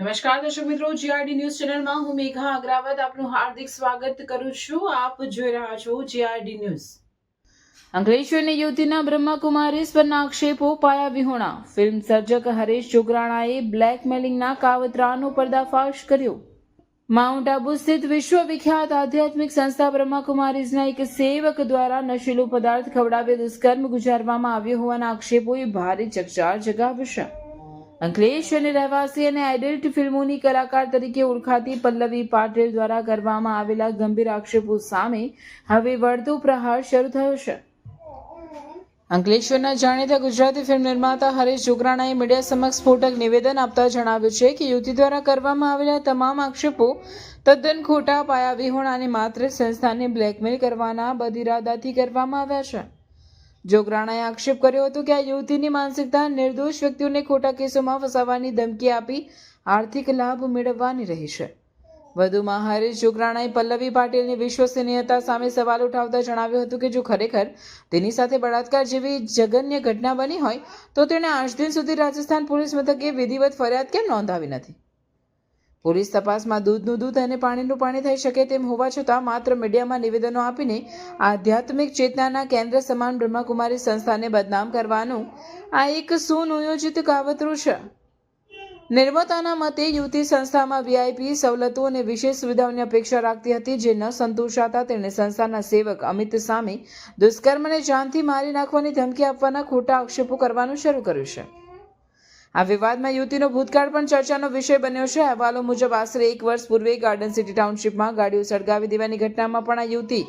નમસ્કાર દર્શક મિત્રો જીઆરડી ન્યૂઝ ચેનલમાં હું મેઘા અગ્રાવત આપનું હાર્દિક સ્વાગત કરું છું. આપ જોઈ રહ્યા છો જીઆરડી ન્યૂઝ. અંકલેશ્વરની યુવતીના બ્રહ્માકુમારીસ પરના આક્ષેપો પાયા વિહોણા. ફિલ્મ સર્જક હરેશ જોગરાણાએ બ્લેકમેલિંગના કાવતરાનો પર્દાફાશ કર્યો. માઉન્ટ આબુ સ્થિત વિશ્વવિખ્યાત આધ્યાત્મિક સંસ્થા બ્રહ્માકુમારીઝના એક સેવક દ્વારા નશીલો પદાર્થ ખવડાવી દુષ્કર્મ ગુજારવામાં આવ્યો હોવાના આક્ષેપોએ ભારે ચકચાર જગાવ્યો છે. અંકલેશ્વરની રહેવાસી અને એડલ્ટ ફિલ્મોની કલાકાર તરીકે ઓળખાતી પલ્લવી પાટીલ દ્વારા કરવામાં આવેલા ગંભીર આક્ષેપો સામે હવે વળતો પ્રહાર શરૂ થયો છે. અંકલેશ્વરના જાણીતા ગુજરાતી ફિલ્મ નિર્માતા હરેશ જોગરાણાએ મીડિયા સમક્ષ સ્ફોટક નિવેદન આપતા જણાવ્યું છે કે યુવતી દ્વારા કરવામાં આવેલા તમામ આક્ષેપો તદ્દન ખોટા પાયા વિહોણા અને માત્ર સંસ્થાને બ્લેકમેલ કરવાના બદઇરાદાથી કરવામાં આવ્યા છે. જોગરાણાએ આક્ષેપ કર્યો હતો કે આ યુવતીની માનસિકતા નિર્દોષ વ્યક્તિઓને ખોટા કેસોમાં ફસાવવાની ધમકી આપી આર્થિક લાભ મેળવવાની રહી છે. વધુમાં હરીશ જોગરાણાએ પલ્લવી પાટીલની વિશ્વસનીયતા સામે સવાલ ઉઠાવતા જણાવ્યું હતું કે જો ખરેખર તેની સાથે બળાત્કાર જેવી જઘન્ય ઘટના બની હોય તો તેણે આજ દિન સુધી રાજસ્થાન પોલીસ મથકે વિધિવત ફરિયાદ કેમ નોંધાવી નથી? પોલીસ તપાસમાં દૂધનું દૂધ અને પાણીનું પાણી થઈ શકે તેમ હોવા છતાં માત્ર મીડિયામાં નિવેદનો આપીને આધ્યાત્મિક ચેતનાના કેન્દ્ર સમાન બ્રહ્માકુમારી સંસ્થાને બદનામ કરવાનું આ એક સુનિયોજિત કાવતરું છે. નિર્માતાના મતે યુવતી સંસ્થામાં વીઆઈપી, સવલતો અને વિશેષ સુવિધાઓની અપેક્ષા રાખતી હતી જે ન સંતોષાતા તેણે સંસ્થાના સેવક અમિત સામે દુષ્કર્મને જાનથી મારી નાખવાની ધમકી આપવાના ખોટા આક્ષેપો કરવાનું શરૂ કર્યું છે. આ વિવાદમાં યુવતીનો ભૂતકાળ પણ ચર્ચાનો વિષય બન્યો છે. અહેવાલો મુજબ આશરે એક વર્ષ પૂર્વે ગાર્ડન સિટી ટાઉનશીપમાં ગાડીઓ સળગાવી દેવાની ઘટનામાં પણ આ યુવતી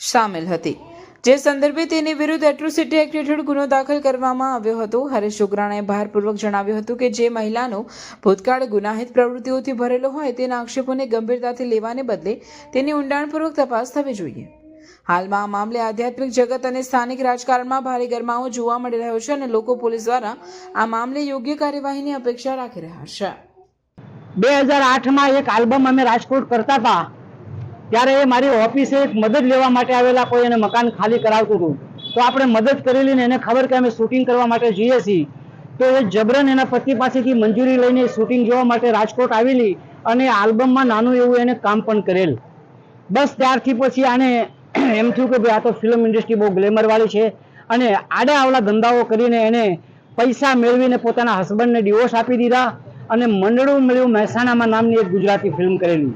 સામેલ હતી. જે સંદર્ભે તેની વિરુદ્ધ એટ્રોસિટી એક્ટ હેઠળ ગુનો દાખલ કરવામાં આવ્યો હતો. હરેશ જોગરાણાએ ભારપૂર્વક જણાવ્યું હતું કે જે મહિલાનો ભૂતકાળ ગુનાહિત પ્રવૃત્તિઓથી ભરેલો હોય તેના આક્ષેપોને ગંભીરતાથી લેવાને બદલે તેની ઊંડાણપૂર્વક તપાસ થવી જોઈએ. હાલમાં આ મામલે આધ્યાત્મિક જગત અને સ્થાનિક રાજકારણમાં ભારે ગરમાવો જોવા મળી રહ્યો છે અને લોકો પોલીસ દ્વારા આ મામલે યોગ્ય કાર્યવાહીની અપેક્ષા રાખી રહ્યા છે. બે હજાર આઠમાં એક આલ્બમ અમે રાજકોટ કરતા હતા, ત્યારે એ મારી ઓફિસે એક મદદ લેવા માટે આવેલા કોઈ એને મકાન ખાલી કરાવતું હતું. તો આપણે મદદ કરેલી ને એને ખબર કે અમે શૂટિંગ કરવા માટે જઈએ છીએ. તો એ જબરન એના પતિ પાસેથી મંજૂરી લઈને શૂટિંગ જોવા માટે રાજકોટ આવેલી અને આલ્બમમાં નાનું એવું એને કામ પણ કરેલ. બસ ત્યારથી પછી આને એમ થયું કે ભાઈ આ તો ફિલ્મ ઇન્ડસ્ટ્રી બહુ ગ્લેમર વાળી છે અને આડે આવડા ધંધાઓ કરીને એને પૈસા મેળવીને પોતાના હસબન્ડને ડિવોર્સ આપી દીધા અને મંડળું મળ્યું મહેસાણામાં નામની એક ગુજરાતી ફિલ્મ કરેલી.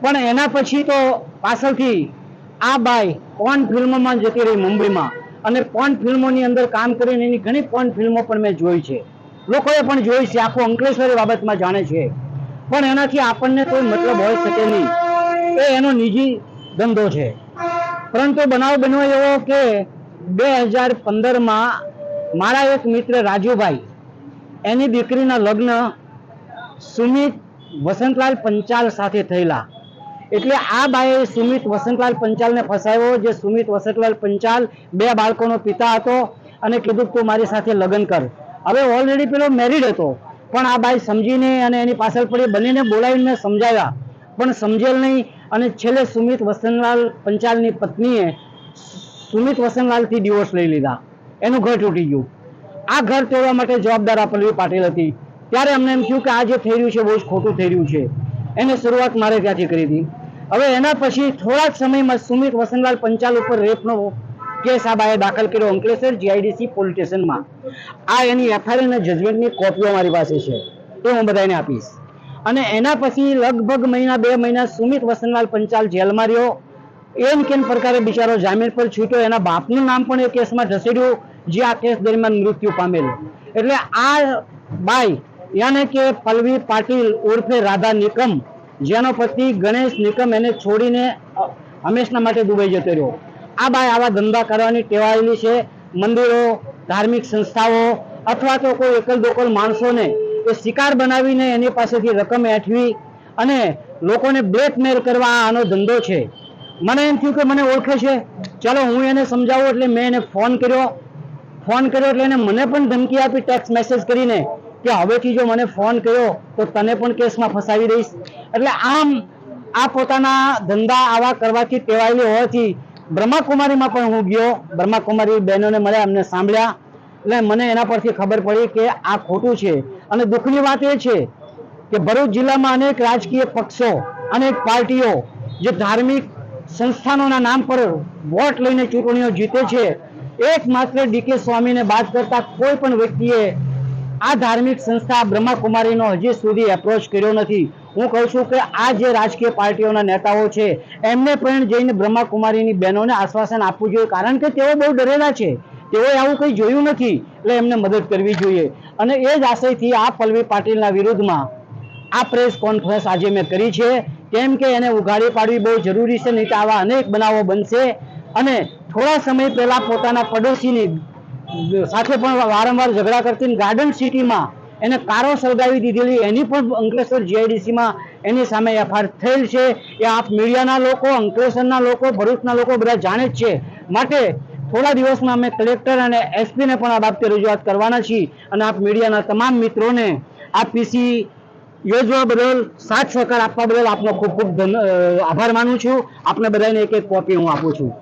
પણ એના પછી તો પાછળથી આ બાઈ પોન ફિલ્મોમાં જતી રહી મુંબઈમાં અને પોન ફિલ્મોની અંદર કામ કરીને એની ઘણી પોન ફિલ્મો પણ મેં જોઈ છે. લોકોએ પણ જોઈ છે, આખું અંકલેશ્વરી બાબતમાં જાણે છે. પણ એનાથી આપણને કોઈ મતલબ હોઈ શકે નહીં. એ એનો નિજી ધંધો છે. પરંતુ બનાવ બન્યો એવો કે બે હજાર પંદરમાં મારા એક મિત્ર રાજુભાઈ, એની દીકરીના લગ્ન સુમિત વસંતલાલ પંચાલ સાથે થયેલા. એટલે આ બાએ સુમિત વસંતલાલ પંચાલને ફસાયો જે સુમિત વસંતલાલ પંચાલ બે બાળકોનો પિતા હતો અને કીધું તું મારી સાથે લગ્ન કર. હવે ઓલરેડી પેલો મેરિડ હતો, પણ આ બાઈ સમજીને અને એની પાછળ પડી બંનેને બોલાવીને સમજાવ્યા. પણ સમજેલ નહીં અને છેલ્લે સુમિત વસનલાલ પંચાલની પત્નીએ સુમિત વસનલાલથી ડિવોર્સ લઈ લીધા. એનું ઘર તૂટી ગયું. આ ઘર તોડવા માટે જવાબદાર આ પાટીલ હતી. ત્યારે અમને એમ થયું કે આ જે થઈ રહ્યું છે બહુ જ ખોટું થઈ રહ્યું છે. એને શરૂઆત મારે ત્યાંથી કરી હતી. હવે એના પછી થોડા જ સમયમાં સુમિત વસનલાલ પંચાલ ઉપર રેપનો કેસ આ બાએ દાખલ કર્યો અંકલેશ્વર જીઆઈડીસી પોલીસ સ્ટેશનમાં. આ એની એફઆઈઆર અને જજમેન્ટની કોપીઓ મારી પાસે છે. તો હું બધાને આપીશ. અને એના પછી લગભગ મહિના, બે મહિના સુમિત વસનલાલ પંચાલ જેલમાં રહ્યો. એમ કેમ પ્રકારે બિચારો જામીન પર છૂટ્યો? એના બાપનું નામ પણ એ કેસમાં ઢસેડ્યું જે આ કેસ દરમિયાન મૃત્યુ પામેલ. એટલે આ બાઈ, યાને કે પલ્લવી પાટીલ ઉર્ફે રાધા નિકમ, જેનો પતિ ગણેશ નિકમ એને છોડીને હંમેશના માટે દુબઈ જતો રહ્યો. આ બાઈ આવા ધંધા કરવાની ટેવાયેલી છે. મંદિરો, ધાર્મિક સંસ્થાઓ, અથવા તો કોઈ એકલ દોકલ માણસોને એ શિકાર બનાવીને એની પાસેથી રકમ એઠવી અને લોકોને બ્લેકમેલ કરવા આનો ધંધો છે. મને એમ થયું કે મને ઓળખે છે. ચાલો હું એને સમજાવું એટલે મેં એને ફોન કર્યો. ફોન કર્યો એટલે એને મને પણ ધમકી આપી ટેક્સ્ટ મેસેજ કરીને કે હવેથી જો મને ફોન કર્યો તો તને પણ કેસમાં ફસાવી દઈશ. એટલે આમ આ પોતાના ધંધા આવા કરવાથી ટેવાયેલી હોવાથી બ્રહ્માકુમારીમાં પણ હું ગયો. બ્રહ્માકુમારી બહેનોને મળ્યા, અમને સાંભળ્યા. એટલે મને એના પરથી ખબર પડી કે આ ખોટું છે. અને દુઃખની વાત એ છે કે ભરૂચ જિલ્લામાં અનેક રાજકીય પક્ષો, અનેક પાર્ટીઓ જે ધાર્મિક સંસ્થાનોના નામ પર વોટ લઈને ચૂંટણીઓ જીતે છે, એકમાત્ર ડીકે સ્વામીને બાદ કરતા કોઈ પણ વ્યક્તિએ આ ધાર્મિક સંસ્થા બ્રહ્માકુમારીનો હજી સુધી એપ્રોચ કર્યો નથી. હું કહું છું કે આ જે રાજકીય પાર્ટીઓના નેતાઓ છે, એમને પણ જઈને બ્રહ્માકુમારીની બહેનોને આશ્વાસન આપવું જોઈએ, કારણ કે તેઓ બહુ ડરેલા છે. તેઓએ આવું કંઈ જોયું નથી. એટલે એમને મદદ કરવી જોઈએ. અને એ જ આશયથી આ પલ્લવી પાટીલના વિરુદ્ધમાં આ પ્રેસ કોન્ફરન્સ આજે મેં કરી છે. કેમ કે એને ઉઘાડી પાડવી બહુ જરૂરી છે, નહીં તો આવા અનેક બનાવો બનશે. અને થોડા સમય પહેલાં પોતાના પડોશીની સાથે પણ વારંવાર ઝઘડા કરતી ગાર્ડન સિટીમાં એને કારો સળગાવી દીધેલી, એની પણ અંકલેશ્વર જીઆઈડીસીમાં એની સામે એફઆઈઆર થયેલ છે. એ આપ મીડિયાના લોકો, અંકલેશ્વરના લોકો, ભરૂચના લોકો બધા જાણે જ છે. માટે થોડા દિવસમાં અમે કલેક્ટર અને એસપીને પણ આ બાબતે રજૂઆત કરવાના છીએ અને આપ મીડિયાના તમામ મિત્રોને આ પીસી યોજવા બદલ, સાથ સહકાર આપવા બદલ આપનો ખૂબ ખૂબ આભાર માનું છું. આપને બધાને એક એક કોપી હું આપું છું.